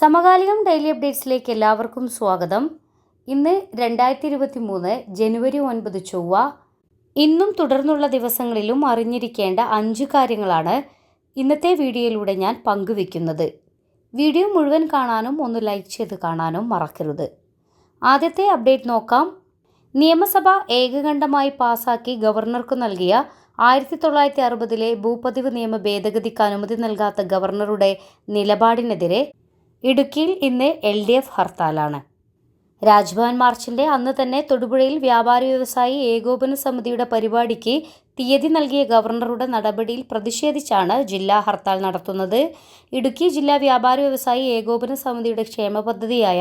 സമകാലികം ഡെയിലി അപ്ഡേറ്റ്സിലേക്ക് എല്ലാവർക്കും സ്വാഗതം. ഇന്ന് രണ്ടായിരത്തി ഇരുപത്തി മൂന്ന് ജനുവരി ഒൻപത് ചൊവ്വ. ഇന്നും തുടർന്നുള്ള ദിവസങ്ങളിലും അറിഞ്ഞിരിക്കേണ്ട അഞ്ച് കാര്യങ്ങളാണ് ഇന്നത്തെ വീഡിയോയിലൂടെ ഞാൻ പങ്കുവെക്കുന്നത് വീഡിയോ മുഴുവൻ കാണാനും ഒന്ന് ലൈക്ക് ചെയ്ത് കാണാനും മറക്കരുത്. ആദ്യത്തെ അപ്ഡേറ്റ് നോക്കാം. നിയമസഭ ഏകകണ്ഠമായി പാസാക്കി ഗവർണർക്ക് നൽകിയ ആയിരത്തി തൊള്ളായിരത്തി അറുപതിലെ ഭൂപതിവ് നിയമ ഭേദഗതിക്ക് അനുമതി നൽകാത്ത ഗവർണറുടെ നിലപാടിനെതിരെ ഇടുക്കിയിൽ ഇന്ന് എൽ ഡി എഫ് ഹർത്താലാണ്. രാജ്ഭവൻ മാർച്ചിന്റെ അന്ന് തന്നെ തൊടുപുഴയിൽ വ്യാപാരി വ്യവസായി ഏകോപന സമിതിയുടെ പരിപാടിക്ക് തീയതി നൽകിയ ഗവർണറുടെ നടപടിയിൽ പ്രതിഷേധിച്ചാണ് ജില്ലാ ഹർത്താൽ നടത്തുന്നത്. ഇടുക്കി ജില്ലാ വ്യാപാരി വ്യവസായി ഏകോപന സമിതിയുടെ ക്ഷേമ പദ്ധതിയായ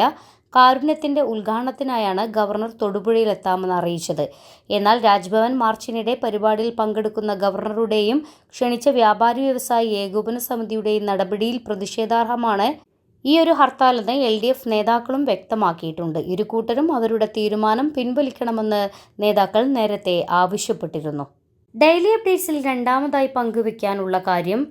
കാരുണ്യത്തിന്റെ ഉദ്ഘാടനത്തിനായാണ് ഗവർണർ തൊടുപുഴയിൽ എത്താമെന്ന് അറിയിച്ചത്. എന്നാൽ രാജ്ഭവൻ മാർച്ചിനിടെ പരിപാടിയിൽ പങ്കെടുക്കുന്ന ഗവർണറുടെയും ക്ഷണിച്ച വ്യാപാരി വ്യവസായി ഏകോപന സമിതിയുടെയും നടപടിയിൽ പ്രതിഷേധാർഹമാണ് ഈ ഒരു ഹർത്താലിന് എൽ ഡി എഫ് നേതാക്കളും വ്യക്തമാക്കിയിട്ടുണ്ട്. ഇരു കൂട്ടരും അവരുടെ തീരുമാനം പിൻവലിക്കണമെന്ന് നേതാക്കൾ നേരത്തെ ആവശ്യപ്പെട്ടിരുന്നു. ഡെയിലി അപ്ഡേറ്റ്സിൽ രണ്ടാമതായി പങ്കുവയ്ക്കാനുള്ള കാര്യം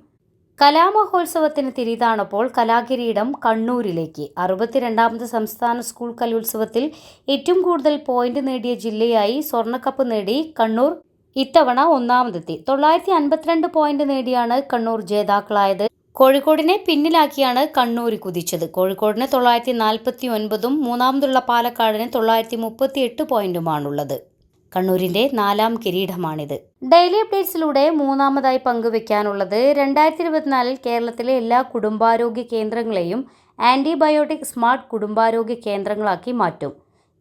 കലാമഹോത്സവത്തിന് തിരിതാണപ്പോൾ കലാകിരീടം കണ്ണൂരിലേക്ക്. അറുപത്തിരണ്ടാമത് സംസ്ഥാന സ്കൂൾ കലോത്സവത്തിൽ ഏറ്റവും കൂടുതൽ പോയിന്റ് നേടിയ ജില്ലയായി സ്വർണക്കപ്പ് നേടി കണ്ണൂർ ഇത്തവണ ഒന്നാമതെത്തി. തൊള്ളായിരത്തി അൻപത്തിരണ്ട് പോയിന്റ് നേടിയാണ് കണ്ണൂർ ജേതാക്കളായത്. കോഴിക്കോടിനെ പിന്നിലാക്കിയാണ് കണ്ണൂർ കുതിച്ചത്. കോഴിക്കോടിന് തൊള്ളായിരത്തി നാൽപ്പത്തി ഒൻപതും മൂന്നാമതുള്ള പാലക്കാടിന് തൊള്ളായിരത്തി മുപ്പത്തി എട്ട് പോയിന്റുമാണുള്ളത്. കണ്ണൂരിന്റെ നാലാം കിരീടമാണിത്. ഡെയിലി അപ്ഡേറ്റ്സിലൂടെ മൂന്നാമതായി പങ്കുവെക്കാനുള്ളത് രണ്ടായിരത്തി ഇരുപത്തിനാലിൽ കേരളത്തിലെ എല്ലാ കുടുംബാരോഗ്യ കേന്ദ്രങ്ങളെയും ആന്റിബയോട്ടിക് സ്മാർട്ട് കുടുംബാരോഗ്യ കേന്ദ്രങ്ങളാക്കി മാറ്റും.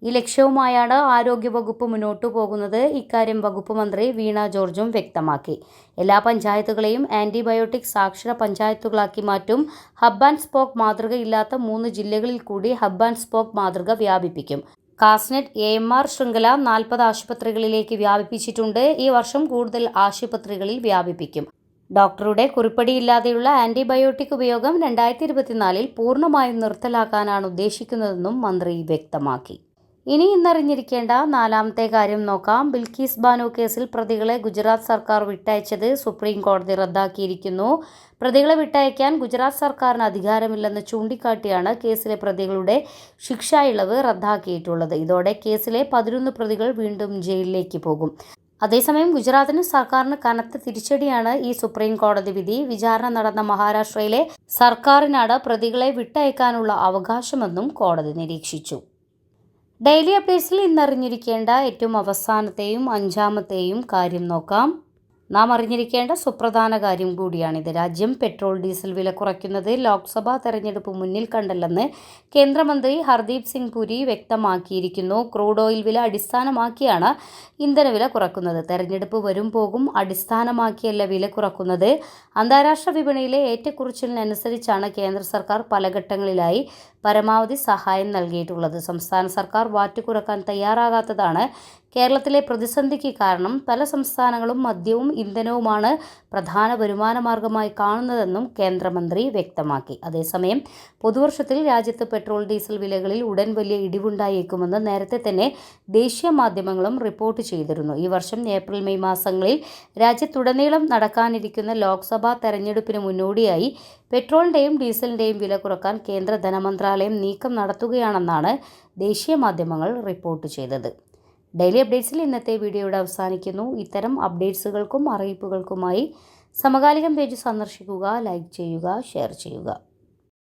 ഈ ലക്ഷ്യവുമായാണ് ആരോഗ്യവകുപ്പ് മുന്നോട്ടു പോകുന്നത്. ഇക്കാര്യം വകുപ്പ് മന്ത്രി വീണ ജോർജും വ്യക്തമാക്കി. എല്ലാ പഞ്ചായത്തുകളെയും ആന്റിബയോട്ടിക് സാക്ഷര പഞ്ചായത്തുകളാക്കി മാറ്റും. ഹബ് ആൻഡ് സ്പോക്ക് മാതൃകയില്ലാത്ത മൂന്ന് ജില്ലകളിൽ കൂടി ഹബ് ആൻഡ് സ്പോക്ക് മാതൃക വ്യാപിപ്പിക്കും. കാസ്നെറ്റ് എ എം ആർ ശൃംഖല നാൽപ്പത് ആശുപത്രികളിലേക്ക് വ്യാപിപ്പിച്ചിട്ടുണ്ട്. ഈ വർഷം കൂടുതൽ ആശുപത്രികളിൽ വ്യാപിപ്പിക്കും. ഡോക്ടറുടെ കുറിപ്പടിയില്ലാതെയുള്ള ആന്റിബയോട്ടിക് ഉപയോഗം രണ്ടായിരത്തി ഇരുപത്തിനാലിൽ പൂർണമായും നിർത്തലാക്കാനാണ് ഉദ്ദേശിക്കുന്നതെന്നും മന്ത്രി വ്യക്തമാക്കി. ഇനി ഇന്നറിഞ്ഞിരിക്കേണ്ട നാലാമത്തെ കാര്യം നോക്കാം. ബിൽക്കീസ് ബാനു കേസിൽ പ്രതികളെ ഗുജറാത്ത് സർക്കാർ വിട്ടയച്ചത് സുപ്രീം കോടതി റദ്ദാക്കിയിരിക്കുന്നു. പ്രതികളെ വിട്ടയക്കാൻ ഗുജറാത്ത് സർക്കാരിന് അധികാരമില്ലെന്ന് ചൂണ്ടിക്കാട്ടിയാണ് കേസിലെ പ്രതികളുടെ ശിക്ഷാ ഇളവ് റദ്ദാക്കിയിട്ടുള്ളത്. ഇതോടെ കേസിലെ പതിനൊന്ന് പ്രതികൾ വീണ്ടും ജയിലിലേക്ക് പോകും. അതേസമയം ഗുജറാത്തിന് സർക്കാരിന് കനത്ത തിരിച്ചടിയാണ് ഈ സുപ്രീം കോടതി വിധി. വിചാരണ നടന്ന മഹാരാഷ്ട്രയിലെ സർക്കാരിനാണ് പ്രതികളെ വിട്ടയക്കാനുള്ള അവകാശമെന്നും കോടതി നിരീക്ഷിച്ചു. ഡെയിലി അപ്ഡേറ്റ്സിൽ ഇന്നറിഞ്ഞിരിക്കേണ്ട ഏറ്റവും അവസാനത്തെയും അഞ്ചാമത്തെയും കാര്യം നോക്കാം. നാം അറിഞ്ഞിരിക്കേണ്ട സുപ്രധാന കാര്യം കൂടിയാണിത്. രാജ്യം പെട്രോൾ ഡീസൽ വില കുറയ്ക്കുന്നത് ലോക്സഭാ തെരഞ്ഞെടുപ്പ് മുന്നിൽ കണ്ടല്ലെന്ന് കേന്ദ്രമന്ത്രി ഹർദീപ് സിംഗ് പുരി വ്യക്തമാക്കിയിരിക്കുന്നു. ക്രൂഡ് ഓയിൽ വില അടിസ്ഥാനമാക്കിയാണ് ഇന്ധനവില കുറക്കുന്നത്. തെരഞ്ഞെടുപ്പ് വരും പോകും അടിസ്ഥാനമാക്കിയല്ല വില കുറക്കുന്നത്. അന്താരാഷ്ട്ര വിപണിയിലെ ഏറ്റക്കുറിച്ചിലിനനുസരിച്ചാണ് കേന്ദ്ര സർക്കാർ പല ഘട്ടങ്ങളിലായി പരമാവധി സഹായം നൽകിയിട്ടുള്ളത്. സംസ്ഥാന സർക്കാർ വാറ്റ് കുറയ്ക്കാൻ തയ്യാറാകാത്തതാണ് കേരളത്തിലെ പ്രതിസന്ധിക്ക് കാരണം പല സംസ്ഥാനങ്ങളും മദ്യവും ഇന്ധനവുമാണ് പ്രധാന വരുമാന മാർഗമായി കാണുന്നതെന്നും കേന്ദ്രമന്ത്രി വ്യക്തമാക്കി. അതേസമയം പുതുവർഷത്തിൽ രാജ്യത്ത് പെട്രോൾ ഡീസൽ വിലകളിൽ ഉടൻ വലിയ ഇടിവുണ്ടായേക്കുമെന്ന് നേരത്തെ തന്നെ ദേശീയ മാധ്യമങ്ങളും റിപ്പോർട്ട് ചെയ്തിരുന്നു. ഈ വർഷം ഏപ്രിൽ മെയ് മാസങ്ങളിൽ രാജ്യത്തുടനീളം നടക്കാനിരിക്കുന്ന ലോക്സഭാ തെരഞ്ഞെടുപ്പിന് മുന്നോടിയായി പെട്രോളിന്റെയും ഡീസലിന്റെയും വില കുറയ്ക്കാൻ കേന്ദ്ര ധനമന്ത്രാലയം നീക്കം നടത്തുകയാണെന്നാണ് ദേശീയ മാധ്യമങ്ങൾ റിപ്പോർട്ട് ചെയ്തത്. ഡെയിലി അപ്ഡേറ്റ്സിൽ ഇന്നത്തെ വീഡിയോയുടെ അവസാനിക്കുന്നു. ഇത്തരം അപ്ഡേറ്റ്സുകൾക്കും അറിയിപ്പുകൾക്കുമായി സമകാലികം പേജ് സന്ദർശിക്കുക ലൈക്ക് ചെയ്യുക ഷെയർ ചെയ്യുക.